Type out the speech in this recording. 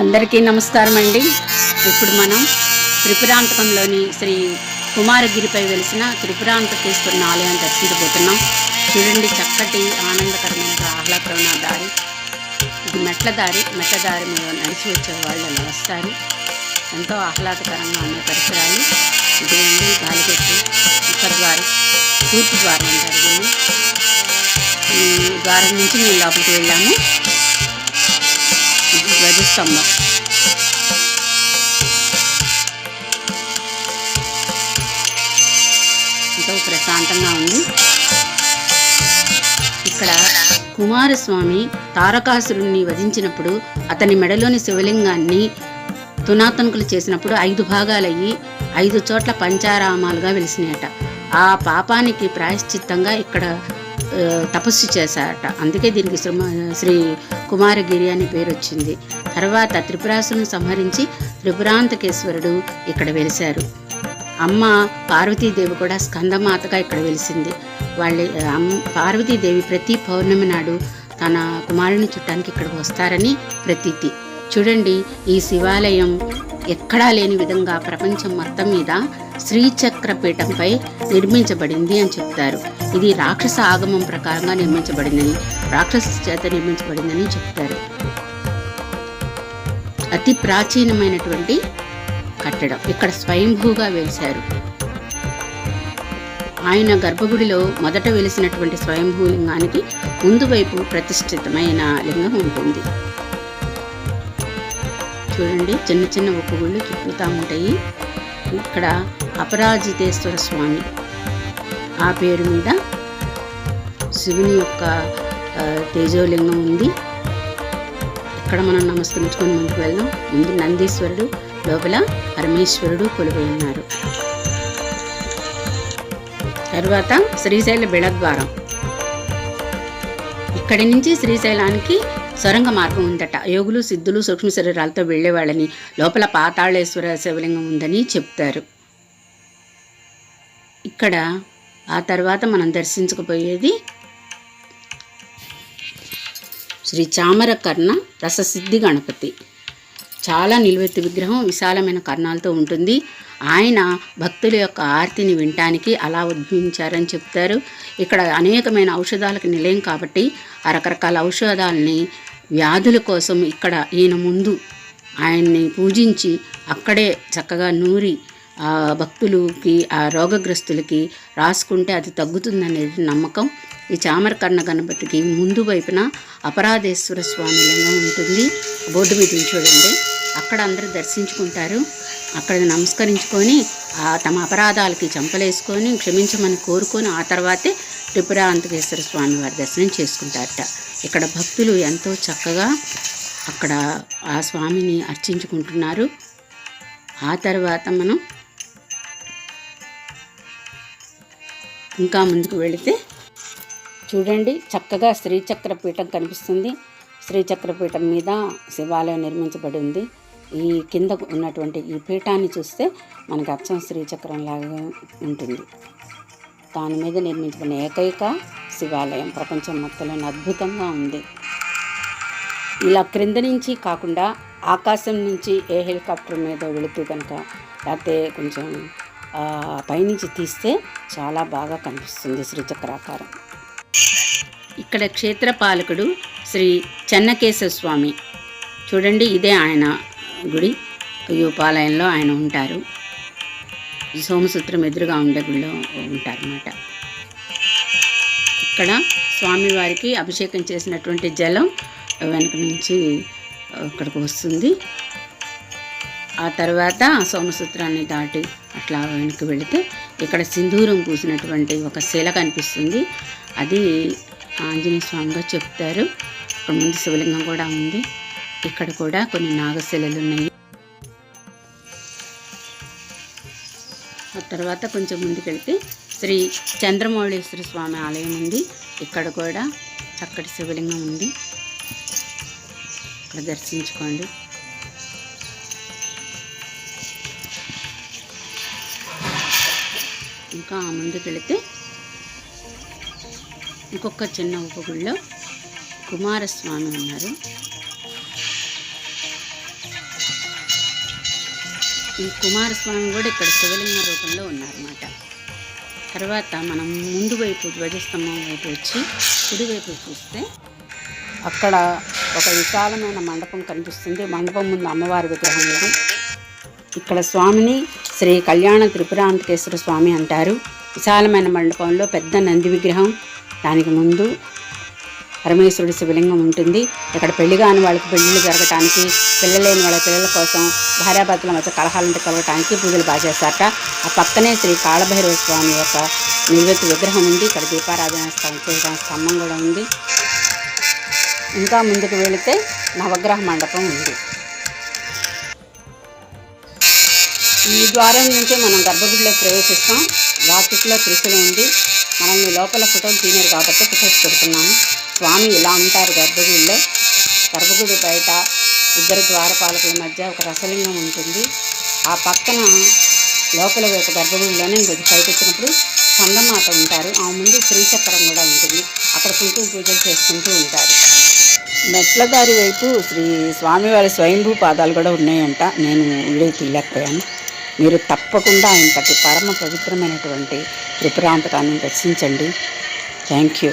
అందరికీ నమస్కారం అండి ఇప్పుడు మనం త్రిపురాంతకంలోని శ్రీ కుమారగిరిపై వెలిసిన త్రిపురాంతకేశ్వరుని ఆలయం దర్శించబోతున్నాం. చూడండి చక్కటి ఆనందకరమైన ఆహ్లాదకరమైన దారి. ఇది మెట్ల దారి. మెట్ల దారి మీద నడిచి వచ్చే వాళ్ళు అలా వస్తారు ఎంతో ఆహ్లాదకరంగా ఉన్న పరిసరాలు. ఇదిగోండి గాలిగట్టు ఉత్తర ద్వారం తూర్పు ద్వారం అంటారు దీన్ని. ఈ ద్వారం నుంచి మేము లోపలికి వెళ్ళాము. ధ్వజస్తంభం ఎంతో ప్రశాంతంగా ఉంది. ఇక్కడ కుమారస్వామి తారకాసురుణ్ణి వధించినప్పుడు అతని మెడలోని శివలింగాన్ని తునాతనుకులు చేసినప్పుడు ఐదు భాగాలయ్యి ఐదు చోట్ల పంచారామాలుగా వెలిసినాయట. ఆ పాపానికి ప్రాయశ్చిత్తంగా ఇక్కడ తపస్సు చేశారట. అందుకే దీనికి శ్రీ శ్రీ కుమారగిరి అని పేరు వచ్చింది. తర్వాత త్రిపురాసును సంహరించి త్రిపురాంతకేశ్వరుడు ఇక్కడ వెలిశారు. అమ్మ పార్వతీదేవి కూడా స్కందమాతగా ఇక్కడ వెలిసింది. వాళ్ళ అమ్మ పార్వతీదేవి ప్రతి పౌర్ణమి నాడు తన కుమారుని చుట్టానికి ఇక్కడికి వస్తారని ప్రతీతి. చూడండి ఈ శివాలయం ఎక్కడా లేని విధంగా ప్రపంచం మొత్తం మీద శ్రీచక్రపీఠంపై నిర్మించబడింది అని చెప్తారు. ఇది రాక్షస ఆగమం ప్రకారంగా నిర్మించబడిందని రాక్షస చేత నిర్మించబడిందని చెప్తారు. అతి ప్రాచీనమైనటువంటి కట్టడం. ఇక్కడ స్వయంభూగా వెలిశారు. ఆయన గర్భగుడిలో మొదట వెలిసినటువంటి స్వయంభూ లింగానికి ముందు వైపు ప్రతిష్ఠితమైన లింగం ఉంటుంది. చూడండి చిన్న చిన్న ఒప్పుగుళ్ళు చుట్టూతా ఉంటాయి. ఇక్కడ అపరాజితేశ్వర స్వామి. ఆ పేరు మీద శివుని యొక్క తేజోలింగం ఉంది. ఇక్కడ మనం నమస్కరించుకొని ముందుకు వెళ్దాం. ముందు నందీశ్వరుడు లోపల పరమేశ్వరుడు కొలువై ఉన్నారు. తర్వాత శ్రీశైల బిళద్వారం. ఇక్కడి నుంచి శ్రీశైలానికి సొరంగ మార్గం ఉందట. యోగులు సిద్ధులు సూక్ష్మ శరీరాలతో వెళ్ళేవాళ్ళని. లోపల పాతాళేశ్వర శివలింగం ఉందని చెప్తారు. ఇక్కడ ఆ తర్వాత మనం దర్శించకపోయేది శ్రీ చామర కర్ణ రససిద్ధి గణపతి. చాలా నిలువెత్తు విగ్రహం విశాలమైన కర్ణాలతో ఉంటుంది. ఆయన భక్తుల యొక్క ఆర్తిని వినటానికి అలా ఉద్భవించారని చెప్తారు. ఇక్కడ అనేకమైన ఔషధాలకు నిలయం కాబట్టి ఆ రకరకాల ఔషధాలని వ్యాధుల కోసం ఇక్కడ ఈయన ముందు ఆయన్ని పూజించి అక్కడే చక్కగా నూరి ఆ భక్తులకి ఆ రోగగ్రస్తులకి రాసుకుంటే అది తగ్గుతుందనేది నమ్మకం. ఈ చామరకర్ణ గణపతికి ముందు వైపున అపరాధేశ్వర స్వామి లింగం ఉంటుంది. బోర్డు మీద చూడండి. అక్కడ అందరూ దర్శించుకుంటారు. అక్కడ నమస్కరించుకొని ఆ తమ అపరాధాలకి చంపలేసుకొని క్షమించమని కోరుకొని ఆ తర్వాతే త్రిపుర అంతకేశ్వర స్వామి వారి దర్శనం చేసుకుంటారట. ఇక్కడ భక్తులు ఎంతో చక్కగా అక్కడ ఆ స్వామిని అర్చించుకుంటున్నారు. ఆ తర్వాత మనం ఇంకా ముందుకు వెళితే చూడండి చక్కగా శ్రీచక్ర పీఠం కనిపిస్తుంది. శ్రీచక్ర పీఠం మీద శివాలయం నిర్మించబడి ఉంది. ఈ కింద ఉన్నటువంటి ఈ పీఠాన్ని చూస్తే మనకి అచ్చం శ్రీచక్రం లాగా ఉంటుంది. దాని మీద నిర్మించబడిన ఏకైక శివాలయం. ప్రపంచం మొత్తంలో అద్భుతంగా ఉంది. ఇలా క్రింద నుంచి కాకుండా ఆకాశం నుంచి ఏ హెలికాప్టర్ మీద వెళుతూ కనుక లేకపోతే కొంచెం పైనుంచి తీస్తే చాలా బాగా కనిపిస్తుంది శ్రీచక్రాకారం. ఇక్కడ క్షేత్రపాలకుడు శ్రీ చెన్నకేశ్వర స్వామి. చూడండి ఇదే ఆయన గుడి. ఈ ఆయన ఉంటారు. ఈ సోమసూత్రం ఎదురుగా ఉండే గుడిలో ఉంటారన్నమాట. ఇక్కడ స్వామివారికి అభిషేకం చేసినటువంటి జలం వెనక నుంచి ఇక్కడికి వస్తుంది. ఆ తర్వాత సోమసూత్రాన్ని దాటి అట్లా వెనక్కి వెళితే ఇక్కడ సింధూరం పూసినటువంటి ఒక శిల కనిపిస్తుంది. అది ఆంజనేయ స్వామిగా చెప్తారు. ఇక్కడ ముందు శివలింగం కూడా ఉంది. ఇక్కడ కూడా కొన్ని నాగశిలలు ఉన్నాయి. ఆ తర్వాత కొంచెం ముందుకెళ్తే శ్రీ చంద్రమౌళేశ్వర స్వామి ఆలయం ఉంది. ఇక్కడ కూడా చక్కటి శివలింగం ఉంది. ఇక్కడ దర్శించుకోండి. ఇంకా ముందుకెళితే ఇంకొక చిన్న ఉపగుళ్ళో కుమారస్వామి ఉన్నారు. ఈ కుమారస్వామి కూడా ఇక్కడ శివలింగ రూపంలో ఉన్నారన్నమాట. తర్వాత మనం ముందు వైపు ధ్వజస్తంభం వైపు వచ్చి కుడివైపు చూస్తే అక్కడ ఒక విశాలమైన మండపం కనిపిస్తుంది. మండపం ముందు అమ్మవారి విగ్రహం ఇక్కడ స్వామిని శ్రీ కళ్యాణ త్రిపురాంతకేశ్వర స్వామి అంటారు. విశాలమైన మండపంలో పెద్ద నంది విగ్రహం. దానికి ముందు పరమేశ్వరుడి శివలింగం ఉంటుంది. ఇక్కడ పెళ్ళి కాని వాళ్ళకి పెళ్ళిళ్ళు జరగటానికి పిల్లలేని వాళ్ళ పిల్లల కోసం భార్యాభర్తల మధ్య కలహాలంటే కలగటానికి పూజలు బాగా చేస్తారట. ఆ పక్కనే శ్రీ కాళభైరవ స్వామి యొక్క నిలువెత్తు విగ్రహం ఉంది. ఇక్కడ దీపారాధన స్థలం చేయడానికి స్తంభం కూడా ఉంది. ఇంకా ముందుకు వెళితే నవగ్రహ మండపం ఉంది. ఈ ద్వారం నుంచే మనం గర్భగుడిలో ప్రవేశిస్తాం. వాకిట్లో త్రిశూలం ఉంది. మనల్ని లోపల ఫోటోలు తీయరు కాబట్టి ఫోటోస్ పెడుతున్నాము. స్వామి ఇలా ఉంటారు గర్భగుడిలో. గర్భగుడి బయట ఇద్దరు ద్వారపాలకుల మధ్య ఒక రసలింగం ఉంటుంది. ఆ పక్కన లోపల ఒక గర్భగుడిలోనే ఇంకొక పైకి చందమాత ఉంటారు. ఆ ముందు శ్రీచక్రం కూడా ఉంటుంది. అక్కడ కుంకుమ పూజలు చేసుకుంటూ ఉంటారు. మెట్ల దారి వైపు శ్రీ స్వామివారి స్వయంభూ పాదాలు కూడా ఉన్నాయంట. నేను వీడియో తీయలేకపోయాను. మీరు తప్పకుండా ఇంతటి పరమ పవిత్రమైనటువంటి త్రిపురాంతకాన్ని దర్శించండి. Thank you